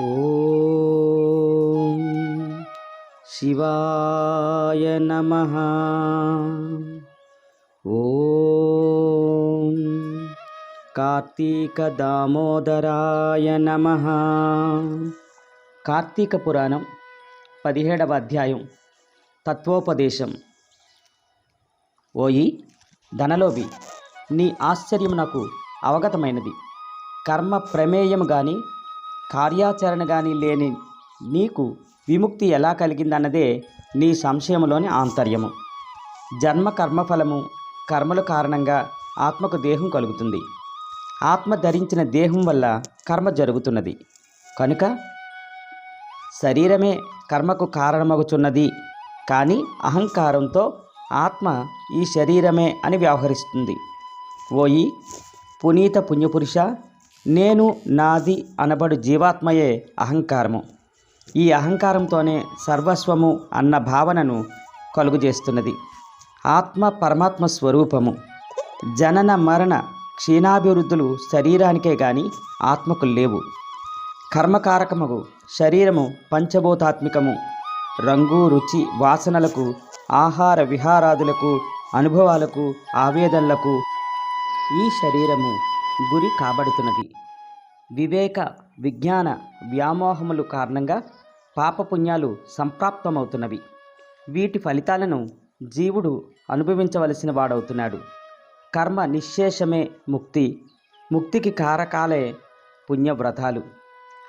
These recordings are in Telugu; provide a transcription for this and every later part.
ఓం శివాయ నమ. ఓం కార్తీక దామోదరాయ నమ. కార్తీక పురాణం పదిహేడవ అధ్యాయం తత్వోపదేశం. ఓయి ధనలోభి నీ ఆశ్చర్యం నాకు అవగతమైనది. కర్మ ప్రమేయం కానీ కార్యాచరణ కానీ లేని నీకు విముక్తి ఎలా కలిగిందన్నదే నీ సంశయంలోని ఆంతర్యము. జన్మ కర్మఫలము కర్మల కారణంగా ఆత్మకు దేహం కలుగుతుంది. ఆత్మ ధరించిన దేహం వల్ల కర్మ జరుగుతున్నది. కనుక శరీరమే కర్మకు కారణమగుచున్నది కానీ అహంకారంతో ఆత్మ ఈ శరీరమే అని వ్యవహరిస్తుంది. ఓయి పునీత పుణ్యపురుష నేను నాది అనబడు జీవాత్మయే అహంకారము. ఈ అహంకారంతోనే సర్వస్వము అన్న భావనను కలుగుజేస్తున్నది. ఆత్మ పరమాత్మ స్వరూపము. జనన మరణ క్షీణాభివృద్ధులు శరీరానికే గాని ఆత్మకు లేవు. కర్మకారకముగు శరీరము పంచభూతాత్మికము. రంగు రుచి వాసనలకు ఆహార విహారాదులకు అనుభవాలకు ఆవేదనలకు ఈ శరీరము గురి కాబడుతున్నది. వివేక విజ్ఞాన వ్యామోహములు కారణంగా పాపపుణ్యాలు సంప్రాప్తమవుతున్నవి. వీటి ఫలితాలను జీవుడు అనుభవించవలసిన వాడవుతున్నాడు. కర్మ నిశ్శేషమే ముక్తి. ముక్తికి కారకాలే పుణ్యవ్రతాలు.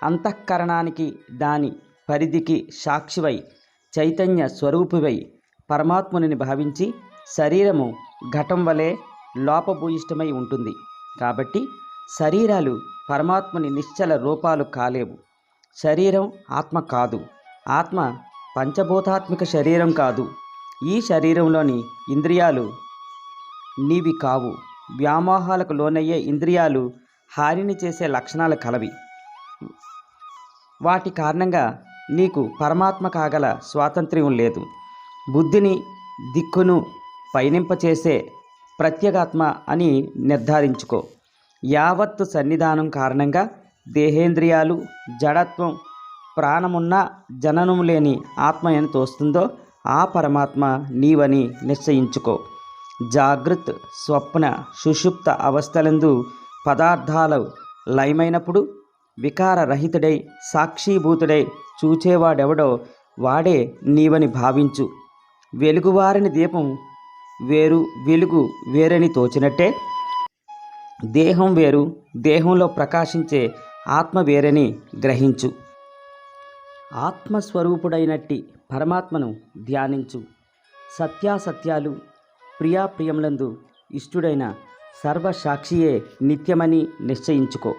అంతఃకరణానికి దాని పరిధికి సాక్షివై చైతన్య స్వరూపివై పరమాత్ముని భావించి శరీరము ఘటం వలె లోపభూయిష్టమై ఉంటుంది. కాబట్టి శరీరాలు పరమాత్మని నిశ్చల రూపాలు కాలేవు. శరీరం ఆత్మ కాదు. ఆత్మ పంచభూతాత్మిక శరీరం కాదు. ఈ శరీరంలోని ఇంద్రియాలు నీవి కావు. వ్యామోహాలకు లోనయ్యే ఇంద్రియాలు హానిని చేసే లక్షణాలు కలవి. వాటి కారణంగా నీకు పరమాత్మ కాగల స్వాతంత్ర్యం లేదు. బుద్ధిని దిక్కును పయనింపచేసే ప్రత్యేగాత్మ అని నిర్ధారించుకో. యావత్తు సన్నిధానం కారణంగా దేహేంద్రియాలు జడత్వం ప్రాణమున్న జననము లేని ఆత్మ ఎంత తోస్తుందో ఆ పరమాత్మ నీవని నిశ్చయించుకో. జాగృత్ స్వప్న సుషుప్త అవస్థలందు పదార్థాలు లయమైనప్పుడు వికారరహితుడై సాక్షీభూతుడై చూచేవాడెవడో వాడే నీవని భావించు. వెలుగువారిని దీపం వేరు వెలుగు వేరని తోచినట్టే. దేహం వేరు దేహంలో ప్రకాశించే ఆత్మ వేరని గ్రహించు. ఆత్మస్వరూపుడైనట్టి పరమాత్మను ధ్యానించు. సత్యాసత్యాలు ప్రియాప్రియములందు ఇష్టుడైన సర్వసాక్షియే నిత్యమని నిశ్చయించుకో.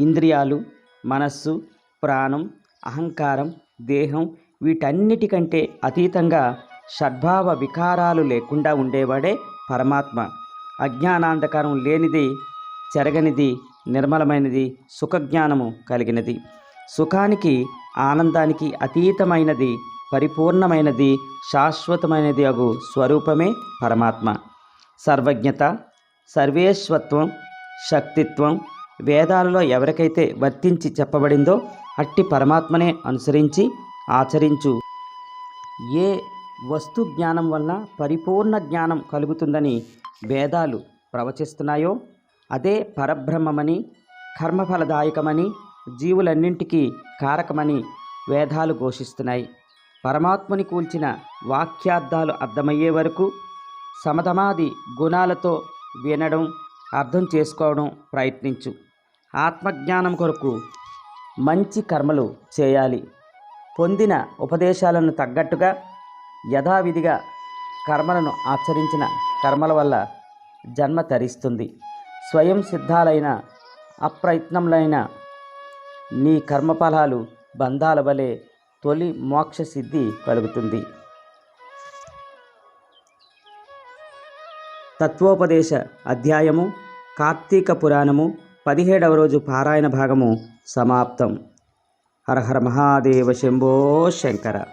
ఇంద్రియాలు మనస్సు ప్రాణం అహంకారం దేహం వీటన్నిటికంటే అతీతంగా షడ్భావ వికారాలు లేకుండా ఉండేవాడే పరమాత్మ. అజ్ఞానాంధకారం లేనిది చెరగనిది నిర్మలమైనది సుఖజ్ఞానము కలిగినది. సుఖానికి ఆనందానికి అతీతమైనది పరిపూర్ణమైనది శాశ్వతమైనది అగు స్వరూపమే పరమాత్మ. సర్వజ్ఞత సర్వేశ్వత్వం శక్తిత్వం వేదాలలో ఎవరికైతే వర్తించి చెప్పబడిందో అట్టి పరమాత్మనే అనుసరించి ఆచరించు. ఏ వస్తు జ్ఞానం వలన పరిపూర్ణ జ్ఞానం కలుగుతుందని వేదాలు ప్రవచిస్తున్నాయో అదే పరబ్రహ్మమని కర్మఫలదాయకమని జీవులన్నింటికీ కారకమని వేదాలు ఘోషిస్తున్నాయి. పరమాత్మని కూల్చిన వాక్యార్థాలు అర్థమయ్యే వరకు సమధమాది గుణాలతో వినడం అర్థం చేసుకోవడం ప్రయత్నించు. ఆత్మజ్ఞానం కొరకు మంచి కర్మలు చేయాలి. పొందిన ఉపదేశాలను తగ్గట్టుగా యథావిధిగా కర్మలను ఆచరించిన కర్మల వల్ల జన్మ తరిస్తుంది. స్వయం సిద్ధాలైన అప్రయత్నములైన నీ కర్మఫలాలు బంధాల వలె తొలి మోక్ష సిద్ధి కలుగుతుంది. తత్వోపదేశ అధ్యాయము కార్తీక పురాణము పదిహేడవ రోజు పారాయణ భాగము సమాప్తం. హర హర మహాదేవ శంభో శంకర.